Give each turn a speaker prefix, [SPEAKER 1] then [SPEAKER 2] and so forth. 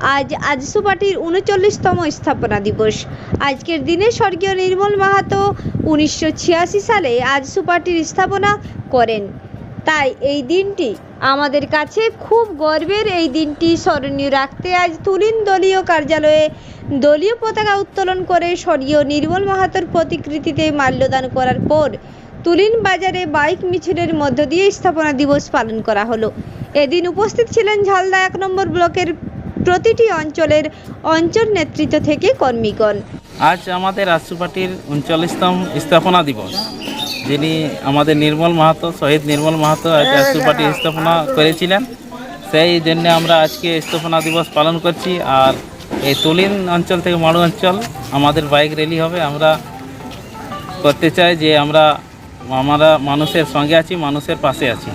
[SPEAKER 1] আজ আজসু পার্টির উনচল্লিশতম স্থাপনা দিবস। আজকের দিনে স্বর্গীয় নির্মল মাহাতো উনিশশো ছিয়াশি সালে আজসু পার্টির স্থাপনা করেন। তাই এই দিনটি আমাদের কাছে খুব গর্বের। এই দিনটি স্মরণীয় রাখতে আজ তুলিন দলীয় কার্যালয়ে দলীয় পতাকা উত্তোলন করে স্বর্গীয় নির্মল মাহাতোর প্রতিকৃতিতে মাল্যদান করার পর তুলিন বাজারে বাইক মিছিলের মধ্য দিয়ে স্থাপনা দিবস পালন করা হলো। এদিন উপস্থিত ছিলেন ঝালদা এক নম্বর ব্লকের প্রতিটি অঞ্চলের অঞ্চল নেতৃত্ব থেকে কর্মীগণ।
[SPEAKER 2] আজ আমাদের রাষ্ট্র পার্টির উনচল্লিশতম স্থাপনা দিবস। যিনি আমাদের নির্মল মাহাতো, শহীদ নির্মল মাহাতো আজ পার্টি স্থাপনা করেছিলেন। সেই জন্য আমরা আজকে স্থাপনা দিবস পালন করছি। আর এই তুলিন অঞ্চল থেকে মাড়ু অঞ্চল আমাদের বাইক র্যালি হবে। আমরা করতে চাই যে আমরা আমরা মানুষের সঙ্গে আছি, মানুষের পাশে আছি।